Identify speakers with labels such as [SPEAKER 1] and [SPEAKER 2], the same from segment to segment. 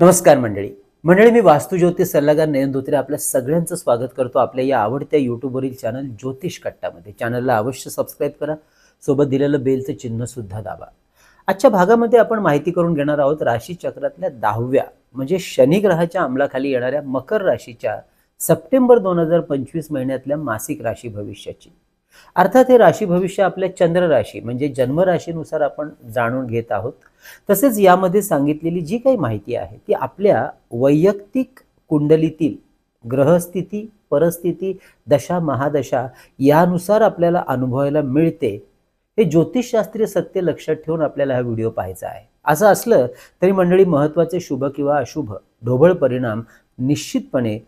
[SPEAKER 1] नमस्कार मंडळी. मंडळी मी वास्तुज्योतिष सल्लागार नयन धोत्रे आपल्या सगळ्यांचं स्वागत करतो आपल्या या आवडत्या यूट्यूबवरील चॅनल ज्योतिष कट्टामध्ये. चॅनलला अवश्य सबस्क्राईब करा. सोबत दिलेलं बेलचं चिन्ह सुद्धा दाबा. आजच्या भागामध्ये आपण माहिती करून घेणार आहोत राशी चक्रातल्या दहाव्या म्हणजे शनी ग्रहाच्या अंमलाखाली येणाऱ्या मकर राशीच्या सप्टेंबर दोन हजार पंचवीस महिन्यातल्या मासिक राशी भविष्याची. अर्थात हे राशी भविष्य आपल्या चंद्र राशी म्हणजे जन्मराशीनुसार आपण जाणून घेत आहोत. तसेच यामध्ये सांगितलेली जी काही माहिती आहे ती आपल्या वैयक्तिक कुंडलीतील ग्रहस्थिती परिस्थिती दशा महादशा यानुसार आपल्याला अनुभवायला मिळते. हे ज्योतिषशास्त्रीय सत्य लक्षात ठेवून आपल्याला हा व्हिडिओ पाहायचा आहे. असं असलं तरी मंडळी महत्त्वाचे शुभ किंवा अशुभ ढोबळ परिणाम निश्चितपणे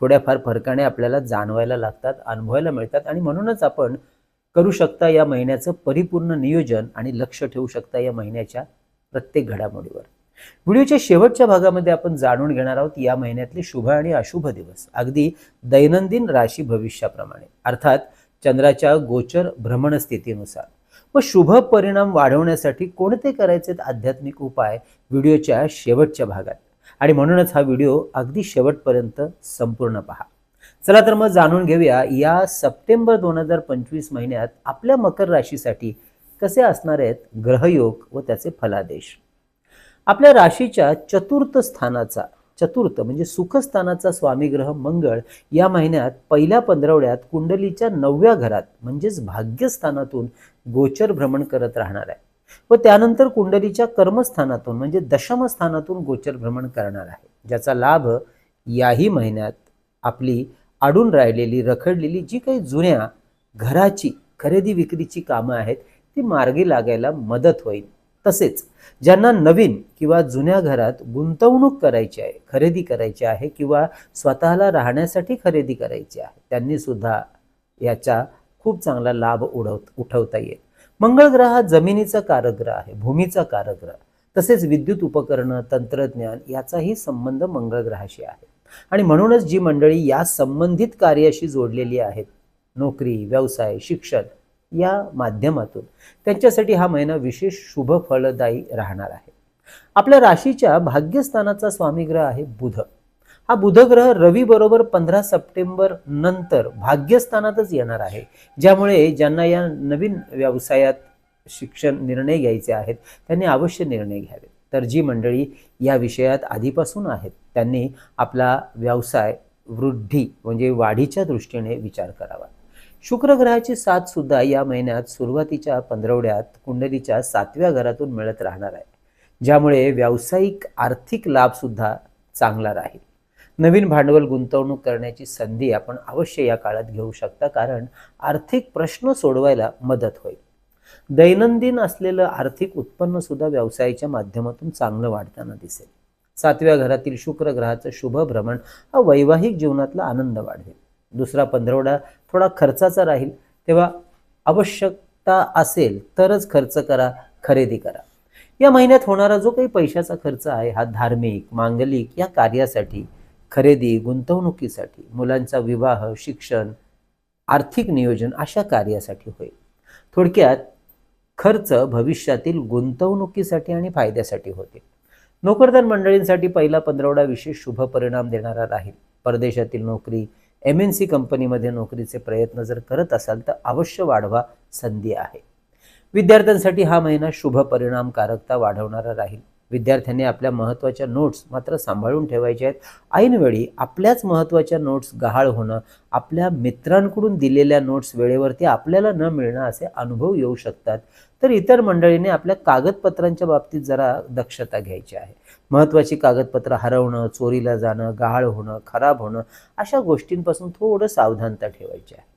[SPEAKER 1] थोड्याफार फरकाने आपल्याला जाणवायला लागतात अनुभवायला मिळतात आणि म्हणूनच आपण करू शकता या महिन्याचं परिपूर्ण नियोजन आणि लक्ष ठेवू शकता या महिन्याच्या प्रत्येक घडामोडीवर. व्हिडिओच्या शेवटच्या भागामध्ये आपण जाणून घेणार आहोत या महिन्यातले शुभ आणि अशुभ दिवस. अगदी दैनंदिन राशी भविष्याप्रमाणे. अर्थात चंद्राच्या गोचर भ्रमण स्थितीनुसार. व शुभ परिणाम वाढवण्यासाठी कोणते करायचे आध्यात्मिक उपाय? व्हिडिओच्या शेवटच्या भागात. आणि म्हणूनच हा व्हिडिओ अगदी शेवटपर्यंत संपूर्ण पहा. चला तर मग जाणून घेऊया या सप्टेंबर दोन हजार पंचवीस महिन्यात आपल्या मकर राशीसाठी कसे असणार आहेत ग्रहयोग व त्याचे फलादेश? आपल्या राशीच्या चतुर्थ स्थानाचा चतुर्थ म्हणजे सुखस्थानाचा स्वामी ग्रह मंगळ या महिन्यात पहिल्या पंधरवड्यात कुंडलीच्या नवव्या घरात म्हणजेच भाग्यस्थानातून गोचर भ्रमण करत राहणार आहे. व त्यानंतर कुंडलीच्या कर्मस्थानातून म्हणजे दशमस्थानातून गोचर भ्रमण करणार आहे. ज्याचा लाभ याही महिन्यात आपली अडून राहिलेली रखडलेली जी काही जुन्या घराची खरेदी विक्रीची कामं आहेत ती मार्गी लागायला मदत होईल. तसेच ज्यांना नवीन किंवा जुन्या घरात गुंतवणूक करायची आहे खरेदी करायची आहे किंवा स्वतःला राहण्यासाठी खरेदी करायची आहे त्यांनी सुद्धा याचा खूप चांगला लाभ उडव उठवता येईल. मंगळ ग्रह हा जमिनीचा कारग्रह आहे भूमीचा कारग्रह तसेच विद्युत उपकरणं तंत्रज्ञान याचाही संबंध मंगळ ग्रहाशी आहे. आणि म्हणूनच जी मंडळी या संबंधित कार्याशी जोडलेली आहेत नोकरी व्यवसाय शिक्षण या माध्यमातून त्यांच्यासाठी हा महिना विशेष शुभ फलदायी राहणार आहे. आपल्या राशीच्या भाग्यस्थानाचा स्वामीग्रह आहे बुध. हा बुधग्रह रवी बरोबर पंधरा सप्टेंबर नंतर भाग्यस्थानातच येणार आहे. ज्यामुळे ज्यांना या नवीन व्यवसायात शिक्षण निर्णय घ्यायचे आहेत त्यांनी अवश्य निर्णय घ्यावे. तर जी मंडळी या विषयात आधीपासून आहेत त्यांनी आपला व्यवसाय वृद्धी म्हणजे वाढीच्या दृष्टीने विचार करावा. शुक्र ग्रहाची साथ सुद्धा या महिन्यात सुरुवातीच्या पंधरवड्यात कुंडलीच्या सातव्या घरातून मिळत राहणार आहे. ज्यामुळे व्यावसायिक आर्थिक लाभसुद्धा चांगला राहील. नवीन भांडवल गुंतवणूक करण्याची संधी आपण अवश्य या काळात घेऊ शकता कारण आर्थिक प्रश्न सोडवायला मदत होईल. दैनंदिन असलेलं आर्थिक उत्पन्नसुद्धा व्यवसायाच्या माध्यमातून चांगलं वाढताना दिसेल. सातव्या घरातील शुक्र ग्रहाचं शुभ भ्रमण हा वैवाहिक जीवनातला आनंद वाढवेल. दुसरा पंधरवडा थोडा खर्चाचा राहील. तेव्हा आवश्यकता असेल तरच खर्च करा खरेदी करा. या महिन्यात होणारा जो काही पैशाचा खर्च आहे हा धार्मिक मांगलिक या कार्यासाठी खरेदी गुंतवणुकीसाठी मुलांचा विवाह शिक्षण आर्थिक नियोजन अशा कार्यासाठी होईल. थोडक्यात खर्च भविष्यातील गुंतवणुकीसाठी आणि फायद्यासाठी होतील नोकरदार मंडळींसाठी पहिला पंधरवडा विशेष शुभ परिणाम देणारा राहील. परदेशातील नोकरी एम एन सी कंपनीमध्ये नोकरीचे प्रयत्न जर करत असाल तर अवश्य वाढवा संधी आहे. विद्यार्थ्यांसाठी हा महिना शुभ परिणामकारकता वाढवणारा राहील. विद्यार्थ्यांनी आपल्या महत्त्वाच्या नोट्स मात्र सांभाळून ठेवायच्या आहेत. ऐनवेळी आपल्याच महत्त्वाच्या नोट्स गहाळ होणं आपल्या मित्रांकडून दिलेल्या नोट्स वेळेवरती आपल्याला न मिळणं असे अनुभव येऊ शकतात. तर इतर मंडळीने आपल्या कागदपत्रांच्या बाबतीत जरा दक्षता घ्यायची आहे. महत्त्वाची कागदपत्र हरवणं चोरीला जाणं गहाळ होणं खराब होणं अशा गोष्टींपासून थोडं सावधानता ठेवायची आहे.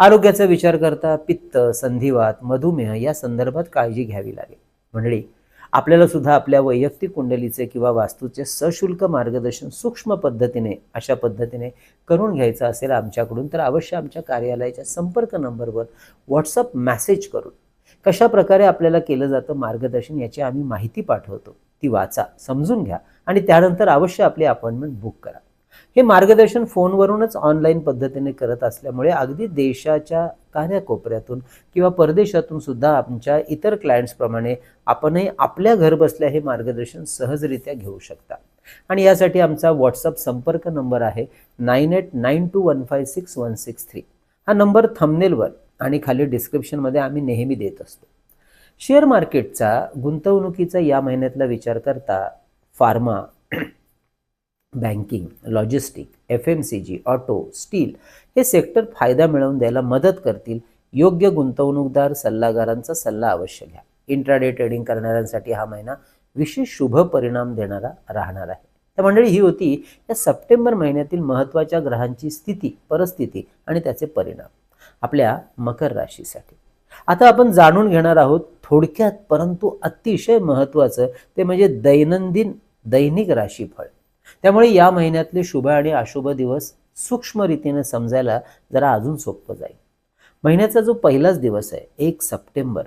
[SPEAKER 1] आरोग्याचा विचार करता पित्त संधिवात मधुमेह या संदर्भात काळजी घ्यावी लागेल. मंडळी आपल्याला सुद्धा आपल्या वैयक्तिक कुंडलीचे किंवा वास्तूचे सशुल्क मार्गदर्शन सूक्ष्म पद्धतीने अशा पद्धतीने करून घ्यायचं असेल आमच्याकडून तर अवश्य आमच्या कार्यालयाच्या संपर्क नंबरवर व्हॉट्सअप मॅसेज करून कशा प्रकारे आपल्याला केलं जातं मार्गदर्शन याची आम्ही माहिती पाठवतो. ती वाचा समजून घ्या आणि त्यानंतर अवश्य आपली अपॉइंटमेंट बुक करा. हे मार्गदर्शन फोनवरूनच ऑनलाईन पद्धतीने करत असल्यामुळे अगदी देशाच्या कान्याकोपऱ्यातून किंवा परदेशातून सुद्धा आमच्या इतर क्लायंट्सप्रमाणे आपणही आपल्या घर बसल्या हे मार्गदर्शन सहजरित्या घेऊ शकता. आणि यासाठी आमचा व्हॉट्सअप संपर्क नंबर आहे nine eight nine two one five six one six three हा नंबर थंबनेलवर आणि खाली डिस्क्रिप्शनमध्ये आम्ही नेहमी देत असतो. शेअर मार्केटचा गुंतवणुकीचा या महिन्यातला विचार करता pharma banking logistic F M C G auto steel हे सेक्टर फायदा मिळवून द्यायला मदत करतील. योग्य गुंतवणूकदार सल्लागारांचा सल्ला अवश्य घ्या. इंट्राडे ट्रेडिंग करणाऱ्यांसाठी हा महिना विशेष शुभ परिणाम देणारा राहणार आहे. तर मंडळी ही होती या सप्टेंबर महिन्यातील महत्त्वाच्या ग्रहांची स्थिती परिस्थिती आणि त्याचे परिणाम आपल्या मकर राशीसाठी. आता आपण जाणून घेणार आहोत थोडक्यात परंतु अतिशय महत्त्वाचं ते म्हणजे दैनंदिन दैनिक राशीफळ. त्यामुळे या महिन्यातले शुभ आणि अशुभ दिवस सूक्ष्म रीतीने समजायला जरा अजून सोपं जाईल. महिन्याचा जो पहिलाच दिवस आहे एक सप्टेंबर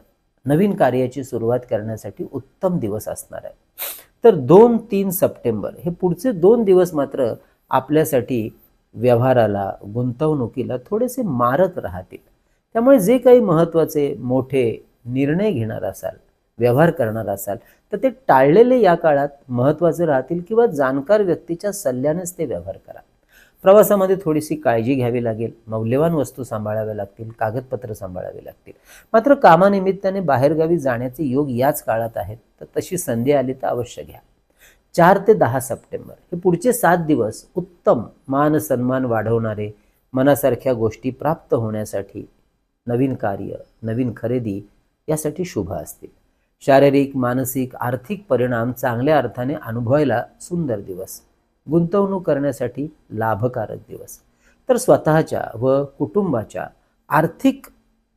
[SPEAKER 1] नवीन कार्याची सुरुवात करण्यासाठी उत्तम दिवस असणार आहे. तर दोन तीन सप्टेंबर हे पुढचे दोन दिवस मात्र आपल्यासाठी व्यवहाराला गुंतवणुकीला थोडेसे मारक राहतील. त्यामुळे जे काही महत्त्वाचे मोठे निर्णय घेणार असाल व्यवहार करणार असाल तर ते टाळलेले या काळात महत्त्वाचे राहतील किंवा जाणकार व्यक्तीच्या सल्ल्यानेच ते व्यवहार करा प्रवासामध्ये थोडीशी काळजी घ्यावी लागेल मौल्यवान वस्तू सांभाळाव्या लागतील कागदपत्र सांभाळावी लागतील. मात्र कामानिमित्ताने बाहेरगावी जाण्याचे योग याच काळात आहेत तर तशी संधी आली तर अवश्य घ्या. चार ते दहा सप्टेंबर हे पुढचे सात दिवस उत्तम मान सन्मान वाढवणारे मनासारख्या गोष्टी प्राप्त होण्यासाठी नवीन कार्य नवीन खरेदी यासाठी शुभ असतील. शारीरिक मानसिक आर्थिक परिणाम चांगल्या अर्थाने अनुभवायला सुंदर दिवस. गुंतवणूक करण्यासाठी लाभकारक दिवस. तर स्वतःच्या व कुटुंबाच्या आर्थिक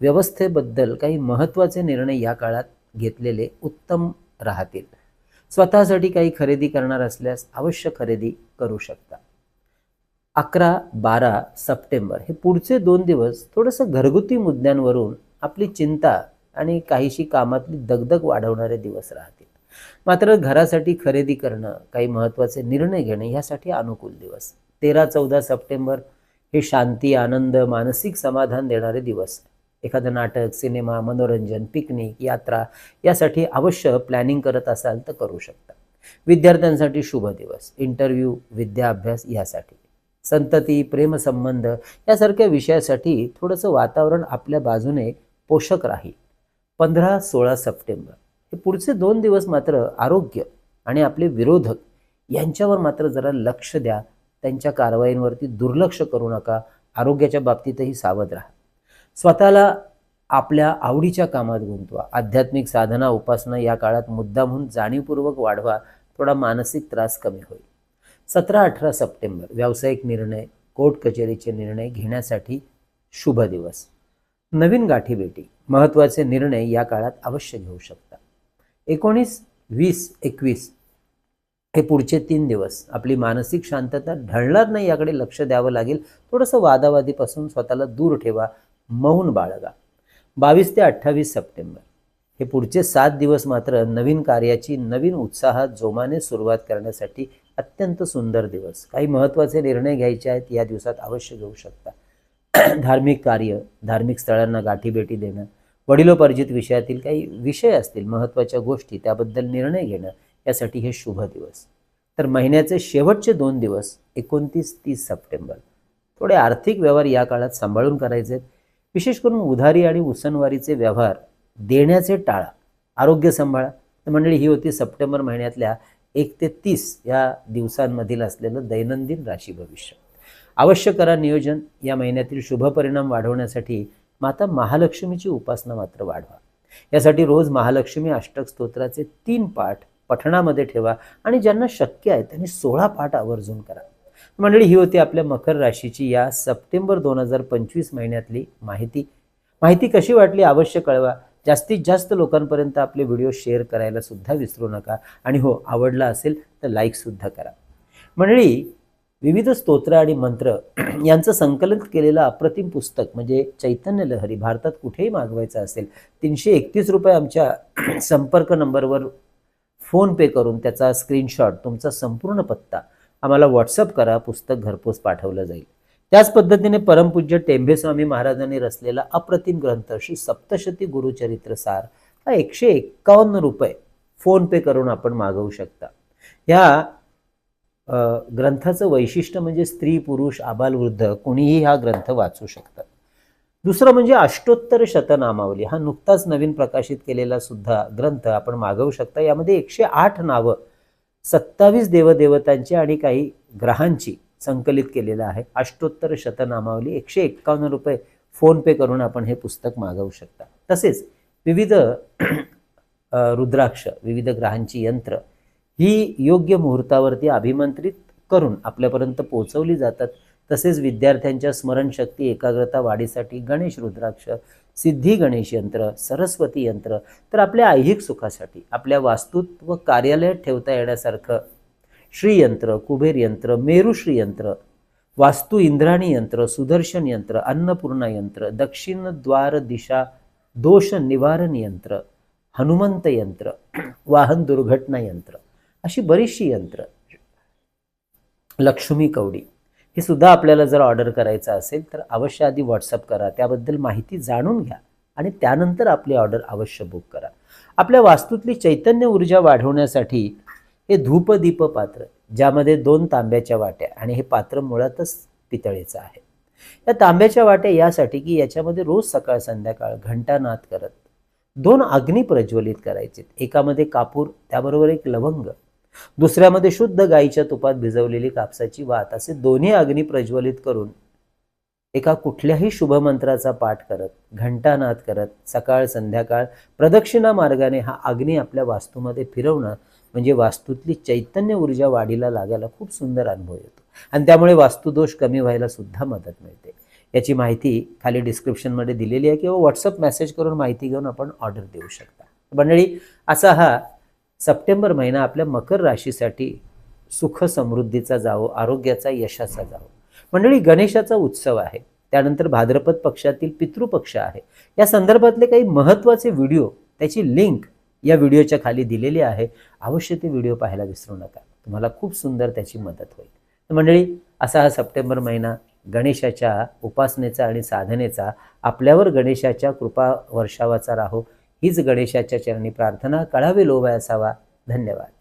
[SPEAKER 1] व्यवस्थेबद्दल काही महत्त्वाचे निर्णय या काळात घेतलेले उत्तम राहतील. स्वतःसाठी काही खरेदी करणार असल्यास अवश्य खरेदी करू शकता. अकरा बारा सप्टेंबर हे पुढचे दोन दिवस थोडंसं घरगुती मुद्द्यांवरून आपली चिंता आणि काहीशी कामातली दगदग वाढवणारे दिवस राहतील. मात्र घरासाठी खरेदी करणं काही महत्त्वाचे निर्णय घेणं ह्यासाठी अनुकूल दिवस. तेरा चौदा सप्टेंबर हे शांती आनंद मानसिक समाधान देणारे दिवस. एखादं नाटक सिनेमा मनोरंजन पिकनिक यात्रा यासाठी अवश्य प्लॅनिंग करत असाल तर करू शकता. विद्यार्थ्यांसाठी शुभ दिवस. इंटरव्ह्यू विद्याभ्यास यासाठी. संतती प्रेमसंबंध यासारख्या विषयासाठी थोडंसं वातावरण आपल्या बाजूने पोषक राहील. पंधरा सोळा सप्टेंबर. हे पुढचे दोन दिवस मात्र आरोग्य आणि आपले विरोधक यांच्यावर मात्र जरा लक्ष द्या. त्यांच्या कारवाईंवरती दुर्लक्ष करू नका. आरोग्याच्या बाबतीतही सावध राहा. स्वतःला आपल्या आवडीच्या कामात गुंतवा. आध्यात्मिक साधना उपासना या काळात मुद्दामहून जाणीवपूर्वक वाढवा. थोडा मानसिक त्रास कमी होईल. सतरा अठरा सप्टेंबर. व्यावसायिक निर्णय कोर्ट कचेरीचे निर्णय घेण्यासाठी शुभ दिवस. नवीन गाठीभेटी महत्त्वाचे निर्णय या काळात अवश्य घेऊ शकता. एकोणीस वीस एकवीस हे पुढचे तीन दिवस. आपली मानसिक शांतता ढळणार नाही याकडे लक्ष द्यावं लागेल. थोडंसं वादावादीपासून स्वतःला दूर ठेवा. मौन बाळगा. बावीस ते अठ्ठावीस सप्टेंबर. हे पुढचे सात दिवस मात्र नवीन कार्याची नवीन उत्साहात जोमाने सुरुवात करण्यासाठी अत्यंत सुंदर दिवस. काही महत्त्वाचे निर्णय घ्यायचे आहेत या दिवसात अवश्य घेऊ शकता. धार्मिक कार्य धार्मिक स्थळांना गाठीभेटी देणं वडिलोपार्जित विषयातील काही विषय असतील महत्त्वाच्या गोष्टी त्याबद्दल निर्णय घेणं यासाठी हे शुभ दिवस. तर महिन्याचे शेवटचे दोन दिवस एकोणतीस तीस सप्टेंबर. थोडे आर्थिक व्यवहार या काळात सांभाळून करायचे आहेत विशेष करून उधारी आणि उसनवारीचे व्यवहार देण्याचे टाळा आरोग्य सांभाळा. तर मंडळी ही होती सप्टेंबर महिन्यातल्या एक ते तीस या दिवसांमधील असलेलं दैनंदिन राशी भविष्य. अवश्य करा नियोजन. या महिन्यातील शुभ परिणाम वाढवण्यासाठी माता महालक्ष्मीची उपासना मात्र वाढवा. यासाठी रोज महालक्ष्मी अष्टक स्तोत्राचे तीन पाठ पठणामध्ये ठेवा आणि ज्यांना शक्य आहे त्यांनी सोळा पाठ आवर्जून करा. मंडळी ही होती आपल्या मकर राशीची या सप्टेंबर दोन हजार पंचवीस महिन्यातली माहिती. माहिती कशी वाटली अवश्य कळवा. जास्तीत जास्त लोकांपर्यंत आपले व्हिडिओ शेअर करायला सुद्धा विसरू नका. आणि हो आवडला असेल तर लाईकसुद्धा करा. मंडळी विविध स्तोत्र आणि मंत्र यांचं संकलन केलेलं अप्रतिम पुस्तक म्हणजे चैतन्य लहरी भारतात कुठेही मागवायचं असेल तीनशे एकतीस रुपये आमच्या संपर्क नंबरवर फोनपे करून त्याचा स्क्रीनशॉट तुमचा संपूर्ण पत्ता आम्हाला व्हॉट्सअप करा पुस्तक घरपोच पाठवलं जाईल. त्याच पद्धतीने परमपूज्य टेंभेस्वामी महाराजांनी रचलेला अप्रतिम ग्रंथ श्री सप्तशती गुरुचरित्र सार हा एकशे एक्कावन्न रुपये फोनपे करून आपण मागवू शकता. ह्या ग्रंथाचं वैशिष्ट्य म्हणजे स्त्री पुरुष आबालवृद्ध कोणीही हा ग्रंथ वाचू शकतात दुसरं म्हणजे अष्टोत्तर शतनामावली. हा नुकताच नवीन प्रकाशित केलेला सुद्धा ग्रंथ आपण मागवू शकता. यामध्ये एकशे आठ नावं सत्तावीस देवदेवतांची आणि काही ग्रहांची संकलित केलेलं आहे. अष्टोत्तर शतनामावली एकशे एक्कावन्न रुपये फोन पे करून आपण हे पुस्तक मागवू शकता. तसेच विविध रुद्राक्ष विविध ग्रहांची यंत्र ही योग्य मुहूर्तावरती अभिमंत्रित करून आपल्यापर्यंत पोहोचवली जातात. तसेच विद्यार्थ्यांच्या स्मरणशक्ती एकाग्रता वाढीसाठी गणेश रुद्राक्ष सिद्धी गणेश यंत्र सरस्वती यंत्र तर आपल्या ऐहिक सुखासाठी आपल्या वास्तूत व कार्यालयात ठेवता येण्यासारखं श्रीयंत्र कुबेर यंत्र मेरुश्री यंत्र वास्तू इंद्राणी यंत्र सुदर्शन यंत्र अन्नपूर्णा यंत्र दक्षिण द्वार दिशा दोष निवारण यंत्र हनुमंत यंत्र वाहन दुर्घटना यंत्र अशी बरीचशी यंत्र. लक्ष्मी कवडी. हे सुद्धा आपल्याला जर ऑर्डर करायचं असेल तर अवश्य आधी व्हॉट्सअप करा. त्याबद्दल माहिती जाणून घ्या आणि त्यानंतर आपली ऑर्डर अवश्य बुक करा. आपल्या वास्तूतली चैतन्य ऊर्जा वाढवण्यासाठी हे धूपदीप पात्र ज्यामध्ये दोन तांब्याच्या वाट्या आणि हे पात्र मुळातच पितळेचं आहे. या तांब्याच्या वाट्या यासाठी की याच्यामध्ये रोज सकाळ संध्याकाळ घंटानाद करत दोन अग्नी प्रज्वलित करायचे एकामध्ये कापूर त्याबरोबर एक लवंग दुसऱ्यामध्ये शुद्ध गाईच्या तुपात भिजवलेली कापसाची वात असे दोन्ही अग्नी प्रज्वलित करून एका कुठल्याही शुभमंत्राचा पाठ करत घंटानाद करत सकाळ संध्याकाळ प्रदक्षिणा मार्गाने हा अग्नी आपल्या वास्तूमध्ये फिरवणं म्हणजे वास्तूतली चैतन्य ऊर्जा वाढीला लागायला खूप सुंदर अनुभव येतो. आणि त्यामुळे वास्तुदोष कमी व्हायला सुद्धा मदत मिळते. याची माहिती खाली डिस्क्रिप्शनमध्ये दिलेली आहे किंवा व्हॉट्सअप मेसेज करून माहिती घेऊन आपण ऑर्डर देऊ शकता. मंडळी असा हा सप्टेंबर महिना आपल्या मकर राशीसाठी सुख समृद्धीचा जावो आरोग्याचा यशाचा जावो. मंडळी गणेशाचा उत्सव आहे. त्यानंतर भाद्रपद पक्षातील पितृपक्ष आहे. या संदर्भातले काही महत्त्वाचे व्हिडिओ त्याची लिंक या व्हिडिओच्या खाली दिलेली आहे. अवश्य ते व्हिडिओ पाहायला विसरू नका. तुम्हाला खूप सुंदर त्याची मदत होईल. तर मंडळी असा हा सप्टेंबर महिना गणेशाच्या उपासनेचा आणि साधनेचा आपल्यावर गणेशाच्या कृपा वर्षावाचा राहो हीच गणेशाच्या चरणी प्रार्थना कळावे लोभाय असावा. धन्यवाद.